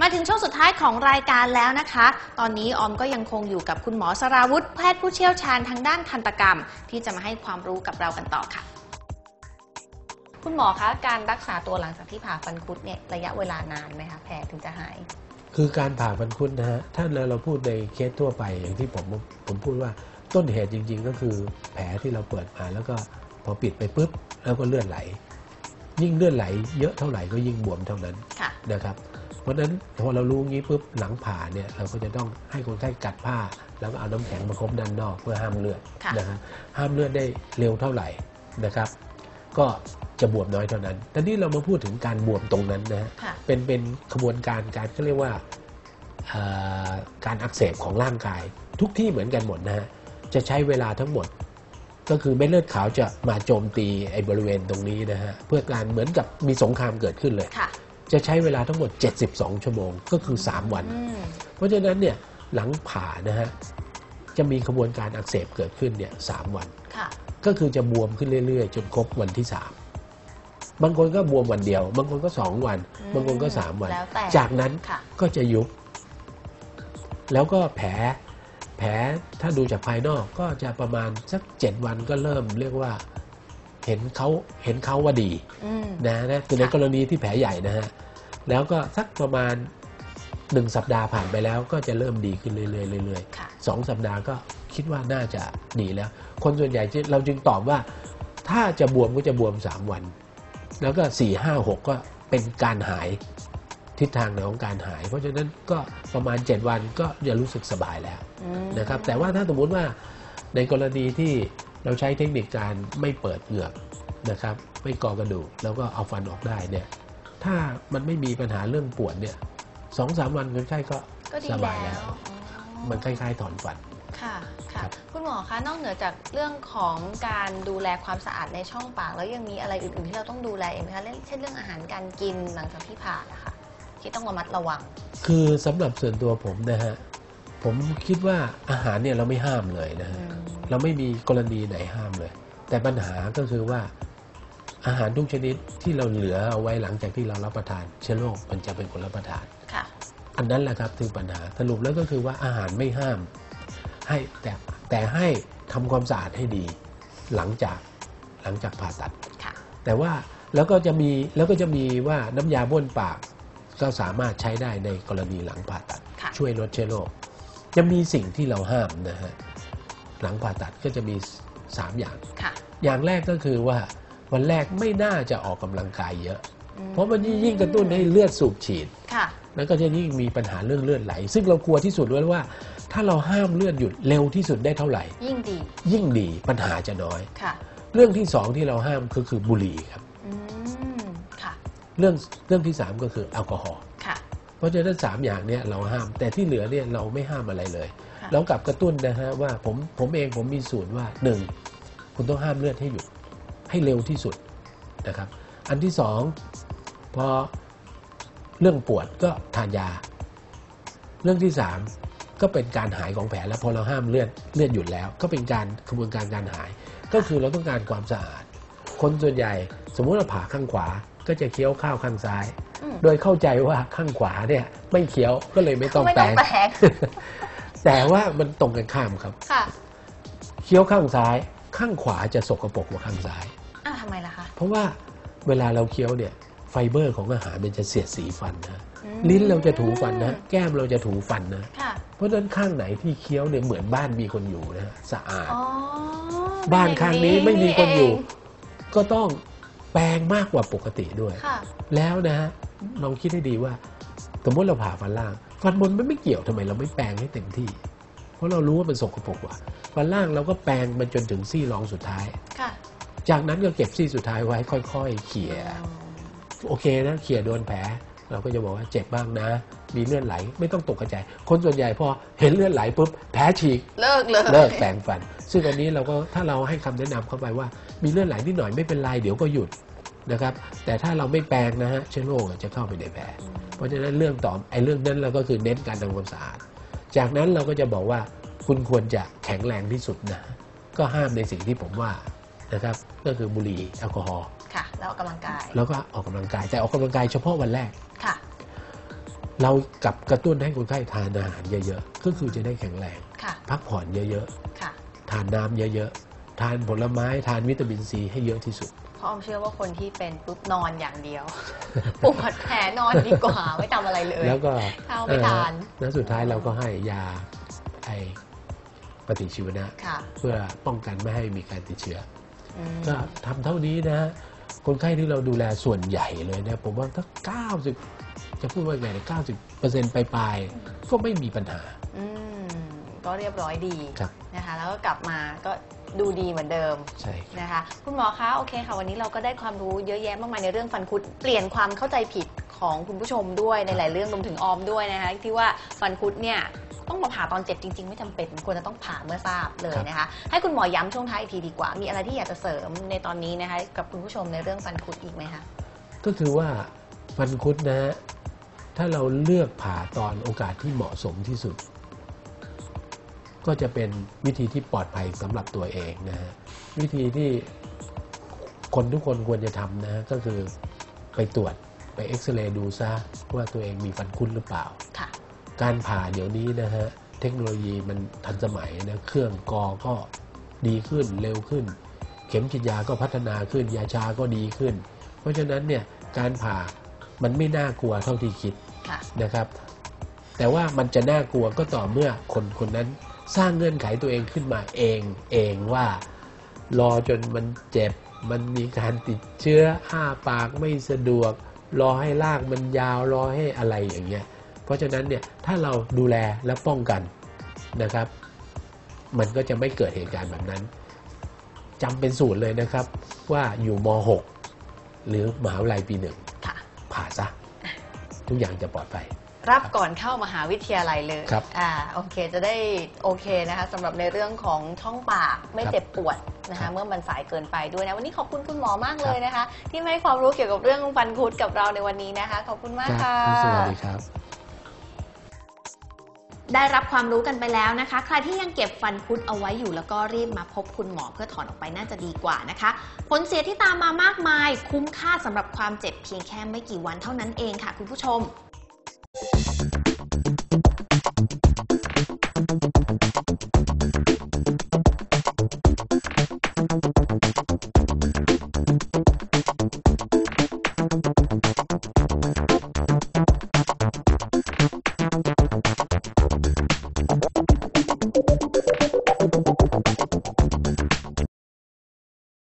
มาถึงช่วงสุดท้ายของรายการแล้วนะคะ ตอนนี้ออมก็ยังคงอยู่กับคุณหมอสราวุธ แพทย์ผู้เชี่ยวชาญทางด้านทันตกรรม ที่จะมาให้ความรู้กับเรากันต่อค่ะ คุณหมอคะการรักษาตัวหลังจากที่ผ่าฟันคุดเนี่ยระยะเวลานานไหมคะแผลถึงจะหาย คือการผ่าฟันคุดนะฮะถ้าเราพูดในเคสทั่วไปอย่างที่ผมผมพูดว่าต้นเหตุจริง ๆ ก็คือแผลที่เราเปิดมาแล้วก็ พอปิดไปปุ๊บแล้วก็เลือดไหล ยิ่งเลือดไหลเยอะเท่าไหร่ก็ยิ่งบวมเท่านั้นค่ะนะครับ เพราะฉะนั้นพอเรารู้งี้ปุ๊บหลังผ่าเนี่ยเราก็จะต้องให้คนไข้กัดผ้า แล้วก็เอาน้ำแข็งมาคบด้านนอกเพื่อห้ามเลือดค่ะนะครับห้ามเลือดได้เร็วเท่าไหร่นะครับ ก็จะบวมน้อยเท่านั้นแต่นี่เรามาพูดถึงการบวมตรงนั้นนะฮะค่ะเป็นเป็นขบวนการการเขาเรียกว่าเอ่อการอักเสบของร่างกาย ทุกที่เหมือนกันหมดนะฮะจะใช้เวลาทั้งหมด ก็คือเม็ดเลือดขาวจะมาโจมตีไอ้บริเวณตรงนี้นะฮะเพื่อการเหมือนกับมีสงครามเกิดขึ้นเลย ค่ะ จะใช้เวลาทั้งหมด 72 ชั่วโมงก็คือ 3 วัน อืม เพราะฉะนั้นเนี่ยหลังผ่านะฮะจะมีขบวนการอักเสบเกิดขึ้นเนี่ยสามวัน ค่ะ ก็คือจะบวมขึ้นเรื่อยๆ จนครบวันที่ 3 บางคนก็บวมวันเดียว บางคนก็ 2 วัน อืมบางคนก็ 3 วัน แล้วแต่จากนั้นค่ะ ก็จะยุบ แล้วก็แผลแผลถ้าดูจากภายนอกก็จะประมาณสัก 7 วันก็เริ่มเรียกว่าเห็นเขาเห็นเขาว่าดีอืมนะนะคือในกรณีที่แผลใหญ่นะฮะแล้วก็สักประมาณ1สัปดาห์ผ่านไปแล้วก็จะเริ่มดีขึ้นเรื่อยๆเรื่อยๆค่ะสองสัปดาห์ก็คิดว่าน่าจะดีแล้ว คนส่วนใหญ่เราจึงตอบว่า ถ้าจะบวมก็จะบวม 3 วัน แล้วก็4 5 6 ก็เป็นการหาย ทิศทางของการหาย เพราะฉะนั้นก็ประมาณ 7 วันก็จะรู้สึกสบายแล้วอืมนะครับแต่ว่าถ้าสมมติว่าในกรณีที่เราใช้เทคนิคการไม่เปิดเหงือกนะครับไม่กอกระดูกแล้วก็เอาฟันออกได้เนี่ยถ้ามันไม่มีปัญหาเรื่องปวดเนี่ยสองสามวันคนไข้ก็ก็ดีสบายแล้แล้ววอ๋อมันคล้ายๆถอนฟันค่ะค่ะครับคุณหมอคะนอกเหนือจากเรื่องของการดูแลความสะอาดในช่องปาก แล้วยังมีอะไรอื่นๆที่เราต้องดูแลอีกไหมคะเช่นเรื่องอาหารการกินหลังจากที่ผ่านะคะ ที่ต้องระมัดระวัง คือสำหรับส่วนตัวผมนะฮะ ผมคิดว่าอาหารเนี่ยเราไม่ห้ามเลยนะฮะ อืม เราไม่มีกรณีไหนห้ามเลย แต่ปัญหาก็คือว่าอาหารทุกชนิดที่เราเหลือเอาไว้หลังจากที่เรารับประทานเชื้อโรคมันจะเป็นคนรับประทาน ค่ะ อันนั้นแหละครับคือปัญหาสรุปแล้วก็คือว่าอาหารไม่ห้าม ให้แต่แต่ให้ทำความสะอาดให้ดี หลังจากหลังจากผ่าตัด ค่ะ แต่ว่าแล้วก็จะมีแล้วก็จะมีว่าน้ำยาบ้วนปาก ก็สามารถใช้ได้ในกรณีหลังผ่าตัดค่ะช่วยลดเชื้อโรคจะมีสิ่งที่เราห้ามนะฮะหลังผ่าตัดก็จะมี 3 อย่างค่ะอย่างแรกก็คือว่าวันแรกไม่น่าจะออกกำลังกายเยอะอืมเพราะมันยิ่งกระตุ้นให้เลือดสูบฉีดค่ะแล้วก็จะยิ่งมีปัญหาเรื่องเลือดไหล ซึ่งเรากลัวที่สุดเลยว่า ถ้าเราห้ามเลือดหยุดเร็วที่สุดได้เท่าไหร่ ยิ่งดี ยิ่งดีปัญหาจะน้อยค่ะเรื่องที่สองที่เราห้ามก็คือบุหรี่ครับอืมค่ะ เรื่องเรื่องที่สามก็คือแอลกอฮอล์ค่ะ เพราะฉะนั้นสามอย่างเนี้ยเราห้าม แต่ที่เหลือเนี่ยเราไม่ห้ามอะไรเลย ค่ะ เรากลับกระตุ้นนะฮะว่าผมผมเองผมมีสูตรว่าหนึ่งคุณต้องห้ามเลือดให้หยุดให้เร็วที่สุดนะครับ อันที่สองพอเรื่องปวดก็ทานยา เรื่องที่สามก็เป็นการหายของแผลแล้วพอเราห้ามเลือดเลือดหยุดแล้ว ก็เป็นการกระบวนการการหาย ก็คือเราต้องการความสะอาด คนส่วนใหญ่สมมุติเราผ่าข้างขวา ก็จะเคี้ยวข้าวข้างซ้ายอืมโดยเข้าใจว่าข้างขวาเนี่ยไม่เคี้ยวก็เลยไม่ต้องไม่แปต้รองงแปลงแต่ว่ามันตรงกันข้ามครับค่ะเคี้ยวข้างซ้าย ข้างขวาจะสกปรกกว่าข้างซ้ายอ้าวทำไมล่ะคะเพราะว่าเวลาเราเคี้ยวเนี่ยไฟเบอร์ของอาหารมันจะเสียดสีฟันนะอืมลิ้นเราจะถูฟันนะ แก้มเราจะถูฟันนะค่ะเพราะฉะนั้นข้างไหนที่เคี้ยวเนี่ยเหมือนบ้านมีคนอยู่นะสะอาดอ๋อบ้านข้างนี้ไม่มีคนอยู่เงก็ต้อง แปรงมากกว่าปกติด้วย ค่ะ แล้วนะฮะลองคิดให้ดีว่า สมมติเราผ่าฟันล่าง ฟันบนมันไม่เกี่ยวทำไมเราไม่แปรงให้เต็มที่ เพราะเรารู้ว่ามันสกปรกกว่าฟันล่างเราก็แปรงมันจนถึงซี่รองสุดท้าย ค่ะจากนั้นก็เก็บซี่สุดท้ายไว้ค่อย ๆ เขี่ยโอเคนะเขี่ยโดนแผล เราก็จะบอกว่าเจ็บบ้างนะ มีเลือดไหลไม่ต้องตกใจ คนส่วนใหญ่พอเห็นเลือดไหลปุ๊บแผลฉีกเลิกเลยเลิกแปรงฟัน ซึ่งอันนี้เราก็ถ้าเราให้คำแนะนำเข้าไปว่า มีเลือดไหลนิดหน่อยไม่เป็นไรเดี๋ยวก็หยุดนะครับ แต่ถ้าเราไม่แปรงนะฮะเชื้อโรคจะเข้าไปในแผลเพราะฉะนั้นเรื่องต่อไอ้เรื่องนั้นเราก็คือเน้นการทำความสะอาด จากนั้นเราก็จะบอกว่าคุณควรจะแข็งแรงที่สุดนะ ก็ห้ามในสิ่งที่ผมว่านะครับ ก็คือบุหรี่แอลกอฮอล์ค่ะ แล้วออกกำลังกาย แล้วก็ออกกำลังกาย แต่ออกกำลังกายเฉพาะวันแรก ค่ะ เรากลับกระตุ้นให้คนไข้ทานอาหารเยอะๆก็คือจะได้แข็งแรง ค่ะ พักผ่อนเยอะค่ะ ๆ ทานน้ำเยอะๆ ทานผลไม้ทานวิตามินซีให้เยอะที่สุด เพราะออมเชื่อว่าคนที่เป็นปุ๊บนอนอย่างเดียว ปวดแผลนอนดีกว่า ไม่ทำอะไรเลย แล้วก็ข้าวไม่ทาน เอ่อแล้วสุดท้ายเราก็ให้ยาไอปฏิชีวนะ ค่ะเพื่อป้องกันไม่ให้มีการติดเชื้ออืม ก็ทำเท่านี้นะฮะ คนไข้ที่เราดูแลส่วนใหญ่เลยนะผมว่าถ้าเก้าสิบจะพูดว่าไงเก้าสิบเปอร์เซ็นต์ปลายๆก็ไม่มีปัญหา อืมก็เรียบร้อยดีครับ นะคะ แล้วก็กลับมาก็ดูดีเหมือนเดิมใช่นะคะ คุณหมอคะโอเคค่ะ วันนี้เราก็ได้ความรู้เยอะแยะมากมายในเรื่องฟันคุด เปลี่ยนความเข้าใจผิดของคุณผู้ชมด้วยในหลายเรื่องรวมถึงออมด้วยนะคะที่ว่าฟันคุดเนี่ย ต้องมาผ่าตอนเจ็บจริง ๆ ไม่จำเป็นควรจะต้องผ่าเมื่อทราบเลยนะคะ ให้คุณหมอย้ำช่วงท้ายอีกทีดีกว่า มีอะไรที่อยากจะเสริมในตอนนี้นะคะกับคุณผู้ชมในเรื่องฟันคุดอีกไหมคะก็คือว่าฟันคุดนะฮะถ้าเราเลือกผ่าตอนโอกาสที่เหมาะสมที่สุด ก็จะเป็นวิธีที่ปลอดภัยสำหรับตัวเองนะฮะวิธีที่คนทุกคนควรจะทำนะฮะก็คือไปตรวจไปเอ็กซเรย์ดูซะว่าตัวเองมีฟันคุดหรือเปล่า ค่ะ การผ่าเดี๋ยวนี้นะฮะเทคโนโลยีมันทันสมัยนะเครื่องกอก็ดีขึ้นเร็วขึ้น เข็มฉีดยาก็พัฒนาขึ้น ยาชาก็ดีขึ้น เพราะฉะนั้นเนี่ยการผ่ามันไม่น่ากลัวเท่าที่คิดค่ะนะครับ แต่ว่ามันจะน่ากลัวก็ต่อเมื่อคนคนนั้นสร้างเงื่อนไขตัวเองขึ้นมาเองเองว่ารอจนมันเจ็บมันมีการติดเชื้ออ้าปากไม่สะดวก รอให้ลากมันยาวรอให้อะไรอย่างเงี้ย เพราะฉะนั้นเนี่ยถ้าเราดูแลและป้องกันนะครับ มันก็จะไม่เกิดเหตุการณ์แบบนั้นจำเป็นสูตรเลยนะครับว่าอยู่ม .6 หรือมหาวิทยาลัยปีหนึ่งค่ะผ่าซะ ทุกอย่างจะปลอดภัยรับก่อนเข้ามหาวิทยาลัยเลยครับอ่าโอเคจะได้โอเคนะคะสำหรับในเรื่องของช่องปากไม่ครับเจ็บปวดนะครัคะบเมื่อมันสายเกินไปด้วยนะวันนี้ขอบคุณคุณหมอมากเลยนะคะ ที่มาให้ความรู้เกี่ยวกับเรื่องฟันคุดกับเราในวันนี้นะคะ ขอบคุณมากครัค่ะบสวัสดีครับ ได้รับความรู้กันไปแล้วนะคะ ใครที่ยังเก็บฟันคุดเอาไว้อยู่แล้วก็รีบมาพบคุณหมอเพื่อถอนออกไปน่าจะดีกว่านะคะ ผลเสียที่ตามมามากมาย คุ้มค่าสำหรับความเจ็บเพียงแค่ไม่กี่วันเท่านั้นเองค่ะ คุณผู้ชม